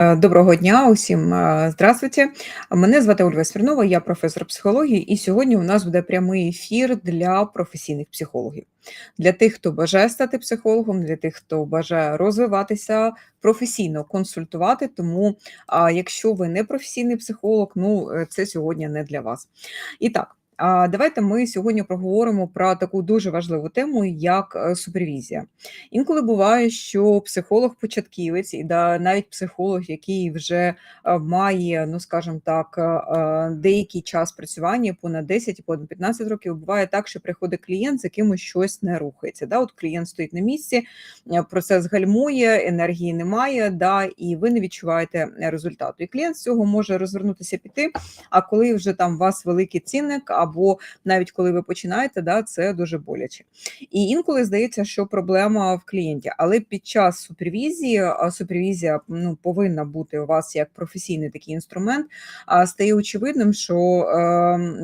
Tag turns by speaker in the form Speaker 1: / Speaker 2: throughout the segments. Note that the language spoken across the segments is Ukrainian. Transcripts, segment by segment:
Speaker 1: Е, доброго дня усім. е, Здравствуйте. Мене звати Ольга Смірнова, я професор психології, і сьогодні у нас буде прямий ефір для професійних психологів. Для тих, хто бажає стати психологом, для тих, хто бажає розвиватися професійно, консультувати. Тому, якщо ви не професійний психолог, ну е, це сьогодні не для вас. І так. Давайте ми сьогодні проговоримо про таку дуже важливу тему, як е, супервізія. Інколи буває, що психолог-початківець, і навіть психолог, який вже е, має, ну скажімо так, е, деякий час працювання, понад 10, понад 15 років, буває так, що приходить клієнт, з яким щось не рухається. Да? От клієнт стоїть на місці, процес гальмує, енергії немає, да, і ви не відчуваєте результату. І клієнт з цього може розвернутися піти. А коли вже там у вас великий цінник, або навіть коли ви починаєте, да, це дуже боляче. І інколи здається, що проблема в клієнті, але під час супервізії, а супервізія ну, повинна бути у вас як професійний такий інструмент, а стає очевидним, що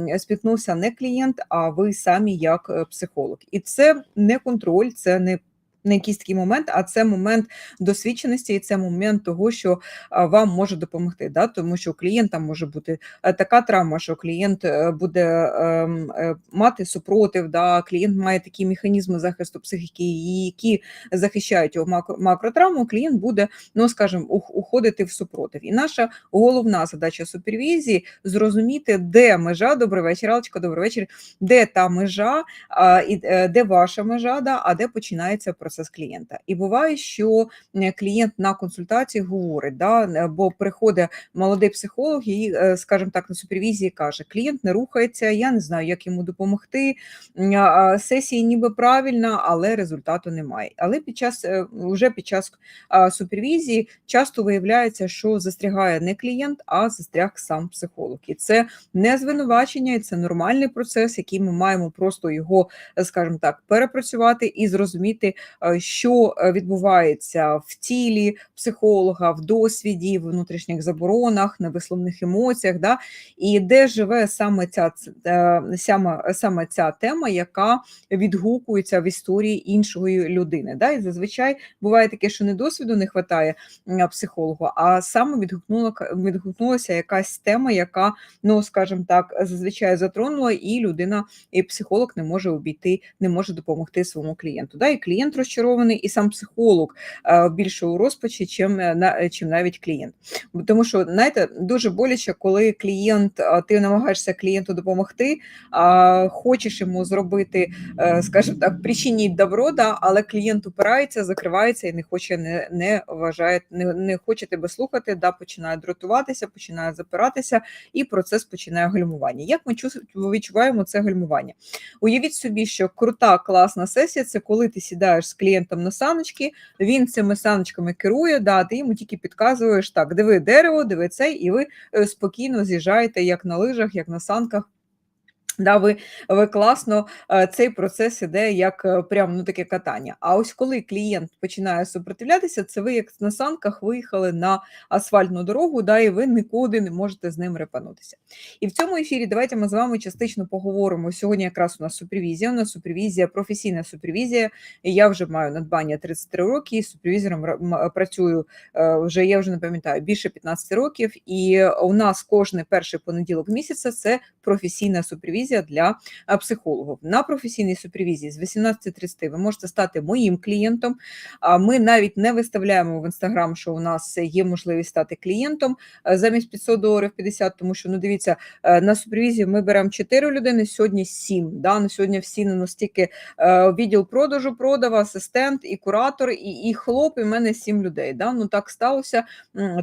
Speaker 1: е, спіткнувся не клієнт, а ви самі як е, психолог. І це не контроль, це не не якийсь такий момент, а це момент досвідченості, і це момент того, що вам може допомогти. Да? Тому що у клієнта може бути е, така травма, що клієнт е, буде ем, е, мати супротив, да? клієнт має такі механізми захисту психіки, які захищають його макротравму, клієнт буде, ну скажімо, уходити в супротив. І наша головна задача супервізії зрозуміти, де межа, добрий вечір, Алечка, добрий вечір, де та межа, де ваша межа, да? а де починається процес процес клієнта. І буває, що е, клієнт на консультації говорить, да, е, бо приходить молодий психолог і, е, скажімо так, на супервізії каже: клієнт не рухається, я не знаю, як йому допомогти. Сесія ніби правильна, але результату немає. Але під час вже під час супервізії часто виявляється, що застрягає не клієнт, а застряг сам психолог. І це не звинувачення, і це нормальний процес, який ми маємо просто його, скажімо так, перепрацювати і зрозуміти, що е, відбувається в тілі психолога, в досвіді, в внутрішніх заборонах, на висловних емоціях, да? і де живе саме ця е, саме, саме ця тема, яка відгукується в історії іншої людини. Да? І зазвичай буває таке, що не досвіду не вистачає психологу, а саме відгукнула, відгукнулася якась тема, яка, ну скажімо так, зазвичай затронула, і людина, і психолог не може обійти, не може допомогти своєму клієнту. Да? І клієнт розчарований, і сам психолог е, більше у розпачі, чим е, чим навіть клієнт. Тому що знаєте, дуже боляче, коли клієнт, ти намагаєшся клієнту допомогти, хочеш йому зробити, е, скажімо так, причиніть добро, да, але клієнт упирається, закривається і не хоче, не не вважає, не не хоче тебе слухати, да, починає дратуватися, починає запиратися, і процес починає гальмування. Як ми відчуваємо це гальмування? Уявіть собі, що крута, класна сесія це коли ти сідаєш з клієнтом на саночки, він цими саночками керує, да, ти йому тільки підказуєш так, диви дерево, диви цей, і ви е, спокійно з'їжджаєте як на лижах, як на санках. Да, ви ви класно е, цей процес іде як е, прям ну таке катання. А ось коли клієнт починає супротивлятися, це ви як на санках виїхали на асфальтну дорогу, да, і ви нікуди не можете з ним репанутися. І в цьому ефірі давайте ми з вами частично поговоримо. Сьогодні якраз у нас супервізія, у нас супервізія, професійна супервізія. Я вже маю надбання 33 роки, супервізором працюю е, вже, я вже не пам'ятаю, більше 15 років, і у нас кожний перший понеділок місяця це професійна супервізія для психологів. На професійній супервізії з 18.30 ви можете стати моїм клієнтом. Ми навіть не виставляємо в інстаграм, що у нас є можливість стати клієнтом замість 500 доларів 50, тому що ну дивіться, на супервізії ми беремо 4 людини, сьогодні 7. Да? На сьогодні всі не настільки відділ продажу, продав, асистент і куратор, і і хлоп, і в мене 7 людей. Да? Ну так сталося,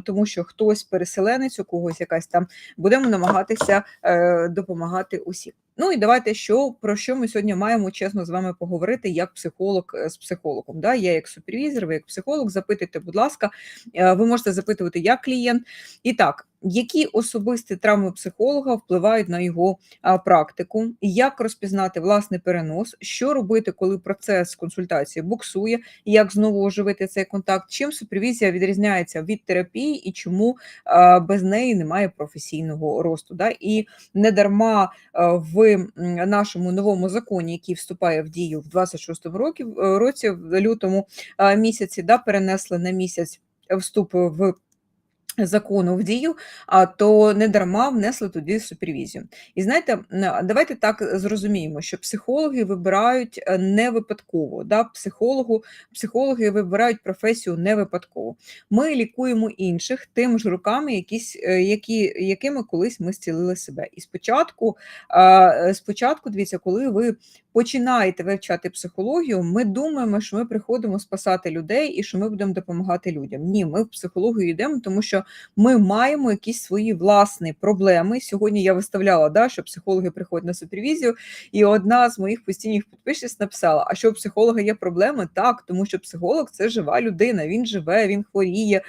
Speaker 1: тому що хтось переселенець, у когось якась там будемо намагатися е, допомагати усім. Ну і давайте що про що ми сьогодні маємо чесно з вами поговорити як психолог е, з психологом. Да? Я як супервізор, ви як психолог, запитуйте, будь ласка, е, ви можете запитувати як клієнт. І так, які особисті травми психолога впливають на його практику, як розпізнати власний перенос, що робити, коли процес консультації буксує, як знову оживити цей контакт, чим супервізія відрізняється від терапії і чому без неї немає професійного росту. Да? І не дарма в нашому новому законі, який вступає в дію в 26 році, році в лютому місяці, да, перенесли на місяць вступ в закону в дію, а, то недарма внесли туди супервізію. І знаєте, давайте так зрозуміємо, що психологи вибирають е, не випадково. Да? Психологу, психологи вибирають професію не випадково. Ми лікуємо інших тими ж руками, якісь, е, які, якими колись ми зцілили себе. І спочатку, е, спочатку, дивіться, коли ви починаєте вивчати психологію, ми думаємо, що ми приходимо спасати людей і що ми будемо допомагати людям. Ні, ми в психологію йдемо, тому що ми маємо якісь свої власні проблеми. Сьогодні я виставляла, да, що психологи приходять на супервізію, і одна з моїх постійних підписчиць написала: А що у психолога є проблеми? Так, тому що психолог це жива людина. Він живе, він хворіє,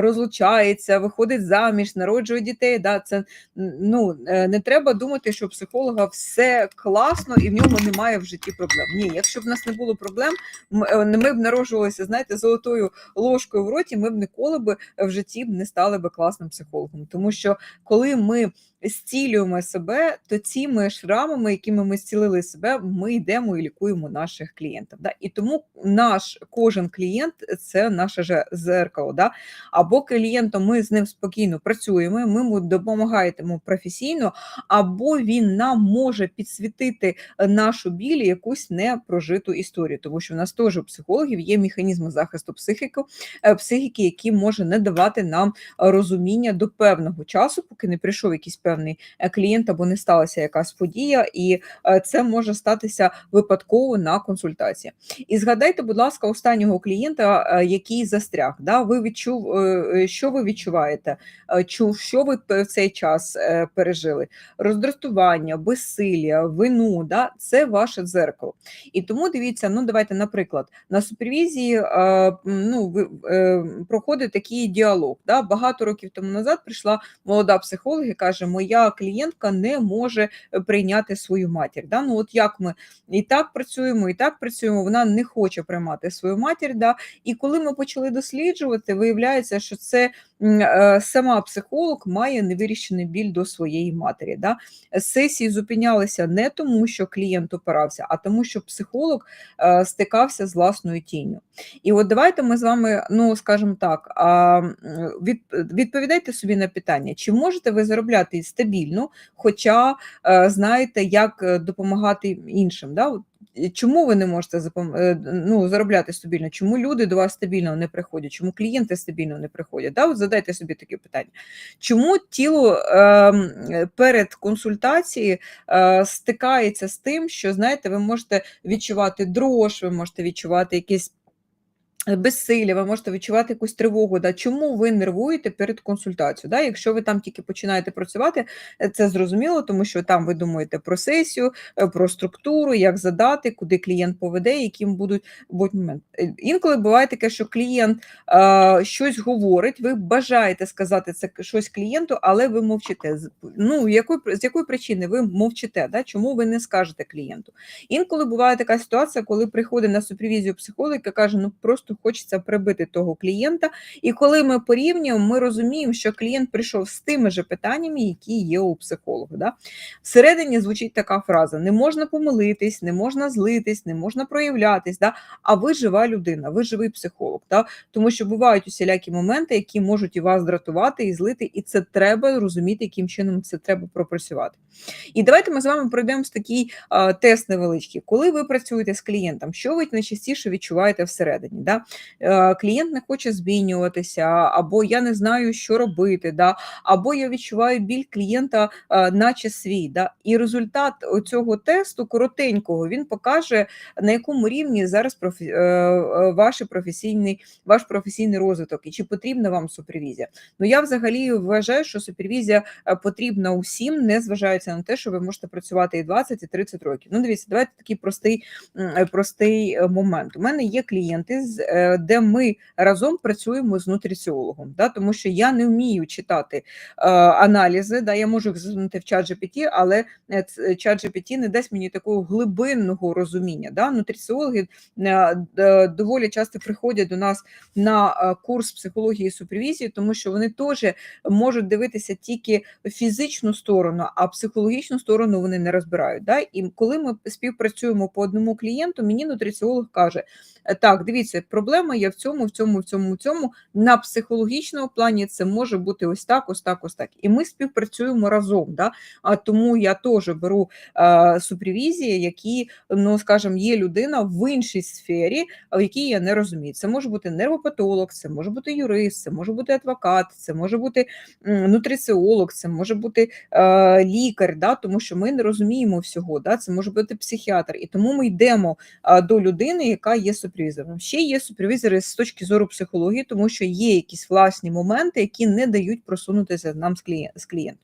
Speaker 1: розлучається, виходить заміж, народжує дітей. Да, Це ну е, не треба думати, що у психолога все класно і в нього немає в житті проблем. Ні, якщо б в нас не було проблем, е, ми б народжувалися, знаєте, золотою ложкою в роті, ми б ніколи б в житті не стали би класним психологом. Тому що коли ми зцілюємо себе, то цими шрамами, якими ми зцілили себе, ми йдемо і лікуємо наших клієнтів. Да? І тому наш кожен клієнт це наше зеркало. Да? Або клієнтом ми з ним спокійно працюємо, ми йому допомагаємо професійно, або він нам може підсвітити нашу біль якусь непрожиту історію, тому що в нас теж у психологів є механізми захисту психіки, е, психіки, які може не давати нам розуміння до певного часу, поки не прийшов якийсь певний певний е, клієнт або не сталася якась подія, і е, це може статися випадково на консультації. І згадайте, будь ласка, останнього клієнта, е, який застряг. Да? Ви відчув, що ви відчуваєте? Чув, що ви в цей час пережили? Роздратування, безсилля, вину да? це ваше дзеркало. І тому дивіться, ну давайте, наприклад, на супервізії ну, проходить такий діалог. Да? Багато років тому назад прийшла молода психолог і каже: моя клієнтка не може е, прийняти свою матір. Да? Ну от як ми і так працюємо, і так працюємо, вона не хоче приймати свою матір. Да? І коли ми почали досліджувати, виявляється, що це е, сама психолог має невирішений біль до своєї матері. Да? Сесії зупинялися не тому, що клієнт опирався, а тому, що психолог е, стикався з власною тінню. І от давайте ми з вами, ну скажімо так, відповідайте собі на питання, чи можете ви заробляти стабільно, хоча е, знаєте, як е, допомагати іншим. Да? Чому ви не можете е, ну, заробляти стабільно? Чому люди до вас стабільно не приходять? Чому клієнти стабільно не приходять? Да? От Задайте собі таке питання. Чому тіло е, перед консультацією е, стикається з тим, що знаєте, ви можете відчувати дрож, ви можете відчувати якісь безсилля, ви можете відчувати якусь тривогу. Да? Чому ви нервуєте перед консультацією? Да? Якщо ви там тільки починаєте працювати, е, це зрозуміло, тому що там ви думаєте про сесію, е, про структуру, як задати, куди клієнт поведе, яким будуть будь момент. Е, інколи буває таке, що клієнт а, щось говорить, ви бажаєте сказати це щось клієнту, але ви мовчите. Ну, якої, З якої причини ви мовчите? Да? Чому ви не скажете клієнту? Інколи буває така ситуація, коли приходить на супервізію психолог і каже, ну просто просто хочеться прибити того клієнта. І коли ми порівнюємо, ми розуміємо, що клієнт прийшов з тими же питаннями, які є у психолога. Да? Всередині звучить така фраза: не можна помилитись, не можна злитись, не можна проявлятись. Да? А ви жива людина, ви живий психолог. Да? Тому що бувають усілякі моменти, які можуть і вас дратувати, і злити, і це треба розуміти, яким чином це треба пропрацювати. І давайте ми з вами пройдемо такий а, тест невеличкий. Коли ви працюєте з клієнтом, що ви найчастіше відчуваєте всередині? Да? Е, клієнт не хоче змінюватися, або я не знаю, що робити, да? або я відчуваю біль клієнта, е, наче свій. Да? І результат цього тесту коротенького він покаже, на якому рівні зараз профі... Е, ваш професійний ваш професійний розвиток і чи потрібна вам супервізія. Ну я взагалі вважаю, що супервізія потрібна усім, не зважаючи на те, що ви можете працювати і 20, і 30 років. Ну, дивіться, давайте такий простий, простий момент. У мене є клієнти з. Е, де ми разом працюємо з нутриціологом, да, тому що я не вмію читати е, аналізи. Да, Я можу їх засунути в чат GPT, але е, чат GPT не дасть мені такого глибинного розуміння. Да. Нутриціологи доволі часто приходять до нас на курс психології і супервізії, тому що вони теж можуть дивитися тільки фізичну сторону, а психологічну сторону вони не розбирають. Да. І коли ми співпрацюємо по одному клієнту, мені нутриціолог каже, Так, дивіться, проблема є в цьому, в цьому, в цьому, в цьому. На психологічному плані це може бути ось так, ось так, ось так. І ми співпрацюємо разом. Да? А тому я теж беру е, супервізії, які, ну скажімо, є людина в іншій сфері, в якій я не розумію. Це може бути нервопатолог, це може бути юрист, це може бути адвокат, це може бути нутриціолог, це може бути е, лікар, да? тому що ми не розуміємо всього. Да? Це може бути психіатр. І тому ми йдемо е, до людини, яка є супервізором. Ще є супервізори з точки зору психології, тому що є якісь власні моменти, які не дають просунутися нам з клієн- клієнтом.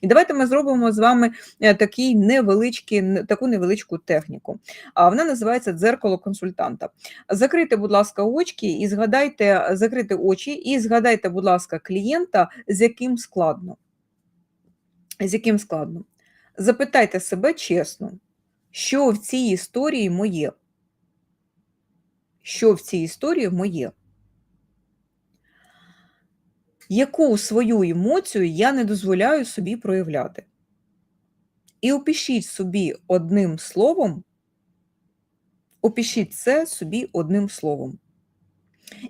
Speaker 1: І давайте ми зробимо з вами е, такий невеличкий, таку невеличку техніку. А вона називається дзеркало консультанта. Закрийте, будь ласка, очки і згадайте, закрийте очі і згадайте, будь ласка, клієнта, з яким складно. З яким складно. Запитайте себе чесно, що в цій історії моє? Що в цій історії моє? Яку свою емоцію я не дозволяю собі проявляти? І опишіть собі одним словом, опишіть це собі одним словом.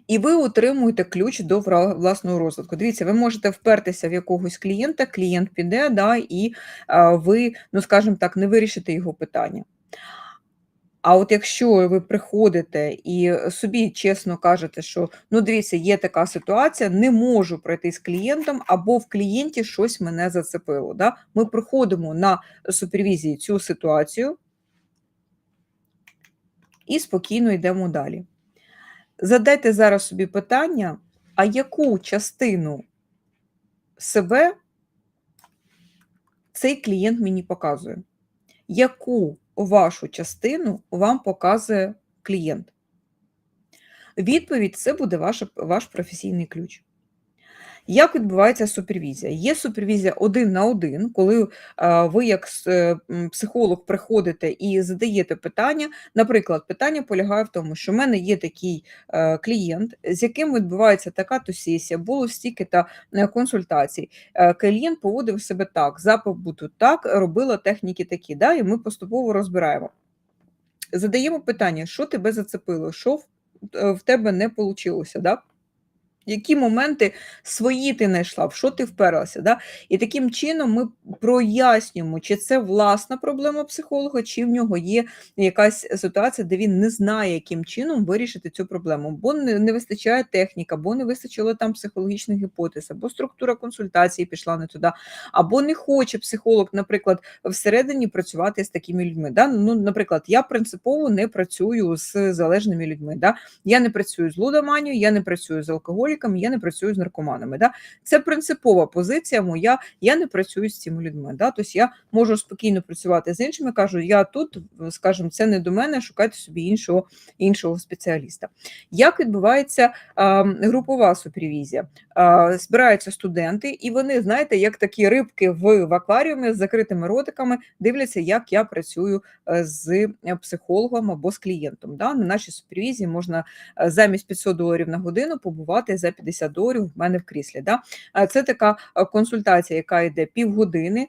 Speaker 1: І ви отримуєте ключ до власного розвитку. Дивіться, ви можете впертися в якогось клієнта, клієнт піде, да, і ви, ну скажімо так, не вирішите його питання. А от якщо ви приходите і собі чесно кажете, що ну дивіться, є така ситуація, не можу пройти з клієнтом, або в клієнті щось мене зацепило. Да? Ми приходимо на супервізії цю ситуацію і спокійно йдемо далі. Задайте зараз собі питання, а яку частину себе цей клієнт мені показує? Яку вашу частину вам показує клієнт? Відповідь це буде ваш, ваш професійний ключ. Як відбувається супервізія? Є супервізія один на один, коли е, ви, як е, психолог, приходите і задаєте питання. Наприклад, питання полягає в тому, що в мене є такий е, клієнт, з яким відбувається така то сесія, було стільки та консультацій. Клієнт поводив себе так, запит був так, робила техніки такі, да, і ми поступово розбираємо. Задаємо питання, що тебе зацепило, що в, в тебе не вийшло, да? Які моменти свої ти знайшла, в що ти вперлася. Да? І таким чином ми прояснюємо, чи це власна проблема психолога, чи в нього є якась ситуація, де він не знає, яким чином вирішити цю проблему, бо не, вистачає техніка, або не вистачило там психологічних гіпотез, або структура консультації пішла не туди, або не хоче психолог, наприклад, всередині працювати з такими людьми. Да? Ну, наприклад, я принципово не працюю з залежними людьми. Да? Я не працюю з лудоманією, я не працюю з алкоголіками, я не працюю з наркоманами. Да? Це принципова позиція моя, я не працюю з цими людьми. Да? Тобто я можу спокійно працювати з іншими, кажу, я тут, скажімо, це не до мене, шукайте собі іншого, іншого спеціаліста. Як відбувається а, групова супервізія? А, збираються студенти, і вони, знаєте, як такі рибки в, в акваріумі з закритими ротиками, дивляться, як я працюю е, з психологом або з клієнтом. Да? На нашій супервізії можна е, замість 500 доларів на годину побувати за 50 доларів в мене в кріслі. Да? А Це така е, консультація, яка йде півгодини.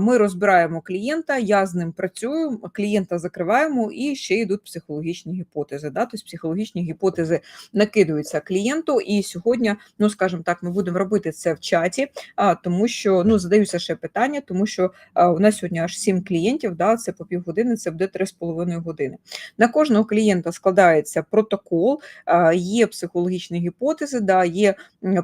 Speaker 1: Ми розбираємо клієнта, я з ним працюю, клієнта закриваємо і ще йдуть психологічні гіпотези. Да? Тобто психологічні гіпотези накидуються клієнту, і сьогодні, ну скажімо так, ми будемо робити це в чаті, тому що ну задаються ще питання, тому що у нас сьогодні аж 7 клієнтів, да, це по півгодини, це буде 3,5 години. На кожного клієнта складається протокол, є психологічні гіпотези, да, є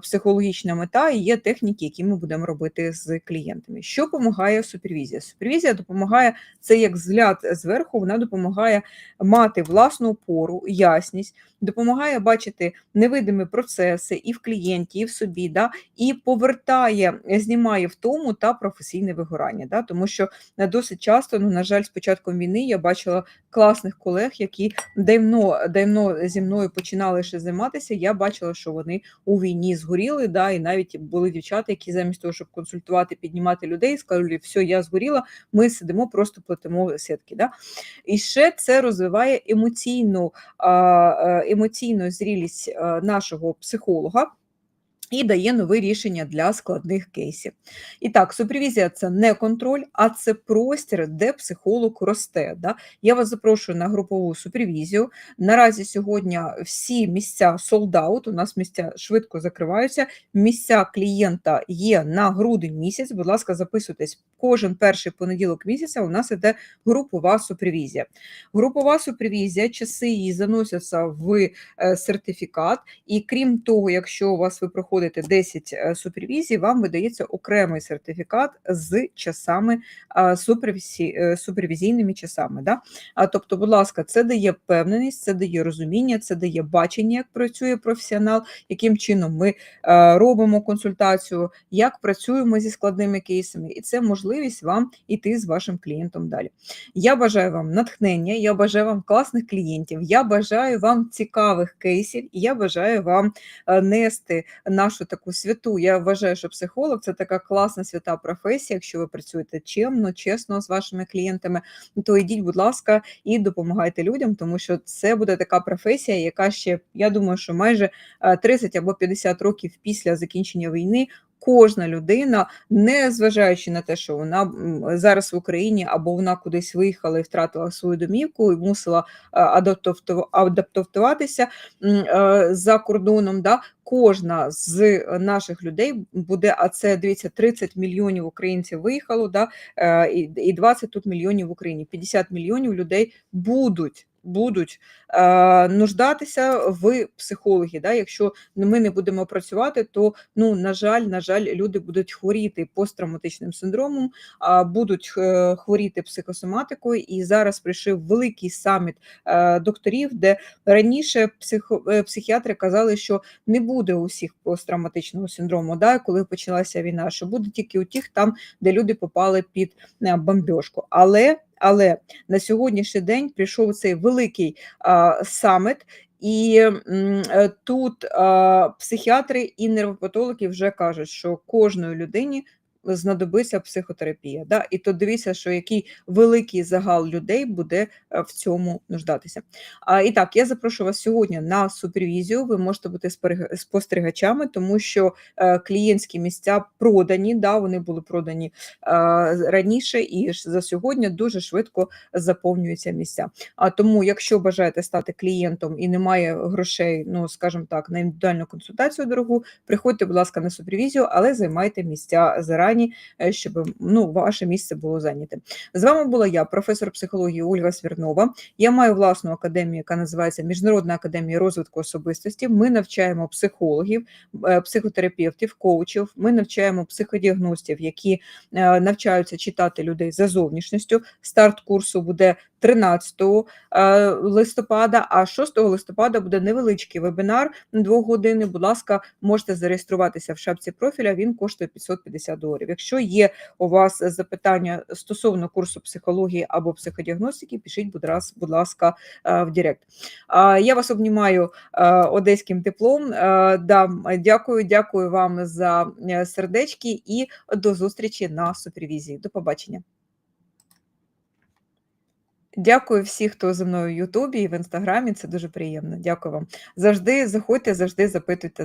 Speaker 1: психологічна мета і є техніки, які ми будемо робити з клієнтами. Що допомагає супервізія? Супервізія допомагає це як взгляд зверху, вона допомагає мати власну опору, ясність, допомагає бачити невидимі процеси і в клієнті, і в собі, да, і повертає, знімає втому та професійне вигорання. Да, тому що е, досить часто, ну, на жаль, з початком війни я бачила класних колег, які давно, давно зі мною починали ще займатися. Я бачила, що вони у війні згоріли, да, і навіть були дівчата, які замість того, щоб консультувати, піднімати людей, сказали, все, я згоріла, ми сидимо, просто платимо сітки. Да. І ще це розвиває емоційну, е, емоційну зрілість е, нашого психолога. І дає нові рішення для складних кейсів. І так, супервізія це не контроль, а це простір, де психолог росте. Да? Я вас запрошую на групову супервізію. Наразі сьогодні всі місця out, у нас місця швидко закриваються. Місця клієнта є на грудень місяць. Будь ласка, записуйтесь. Кожен перший понеділок місяця у нас іде групова супервізія. Групова супервізія, часи її заносяться в е, сертифікат, і крім того, якщо у вас ви проходите проходите 10 е, супервізій, вам видається окремий сертифікат з часами е, супервізійними часами. Да? Тобто, будь ласка, це дає впевненість, це дає розуміння, це дає бачення, як працює професіонал, яким чином ми робимо консультацію, як працюємо зі складними кейсами, і це можливість вам іти з вашим клієнтом далі. Я бажаю вам натхнення, я бажаю вам класних клієнтів, я бажаю вам цікавих кейсів, і я бажаю вам нести нашу таку святу. Я вважаю, що психолог це така класна свята професія. Якщо ви працюєте чемно, чесно з вашими клієнтами, то йдіть, будь ласка, і допомагайте людям, тому що це буде така професія, яка ще я думаю, що майже 30 е, або 50 років після закінчення війни кожна людина, не зважаючи на те, що вона зараз в Україні або вона кудись виїхала і втратила свою домівку і мусила адаптуватися е, за кордоном. Да, Кожна з наших людей буде, а це дивіться, 30 мільйонів українців виїхало, да, е, і 20 тут мільйонів в Україні. 50 мільйонів людей будуть будуть е, нуждатися в психологі. Да? Якщо ми не будемо працювати, то ну на жаль, на жаль, люди будуть хворіти посттравматичним синдромом, а будуть е, хворіти психосоматикою. І зараз прийшов великий саміт е, докторів, де раніше психо, е, психіатри казали, що не буде усіх посттравматичного синдрому, да, коли почалася війна, що буде тільки у тих там, де люди попали під е, бомбьошку. Але але на сьогоднішній день прийшов цей великий а, саміт, і м, тут а, психіатри і нервопатологи вже кажуть, що кожної людині знадобиться психотерапія. Да? І то дивіться, що який великий загал людей буде е, в цьому нуждатися. А, І так, я запрошую вас сьогодні на супервізію. Ви можете бути спостерігачами, тому що е, клієнтські місця продані, да, вони були продані е, раніше, і за сьогодні дуже швидко заповнюються місця. А тому, якщо бажаєте стати клієнтом і немає грошей, ну скажімо так, на індивідуальну консультацію дорогу, приходьте, будь ласка, на супервізію, але займайте місця зарані стані, е, щоб ну, ваше місце було зайняте. З вами була я, професор психології Ольга Свірнова. Я маю власну академію, яка називається Міжнародна академія розвитку особистості. Ми навчаємо психологів, е, психотерапевтів, коучів. Ми навчаємо психодіагностів, які е, навчаються читати людей за зовнішністю. Старт курсу буде 13 листопада, а 6 листопада буде невеличкий вебінар на 2 години. Будь ласка, можете зареєструватися в шапці профіля. Він коштує 550 доларів доларів. Якщо є у вас запитання стосовно курсу психології або психодіагностики, пишіть, будь, ласка, е, в Директ. Я вас обнімаю е, одеським теплом. Е, да, Дякую, дякую вам за сердечки і до зустрічі на супервізії. До побачення. Дякую всіх, хто зі мною в Ютубі і в інстаграмі. Це дуже приємно. Дякую вам. Завжди заходьте, завжди запитуйте.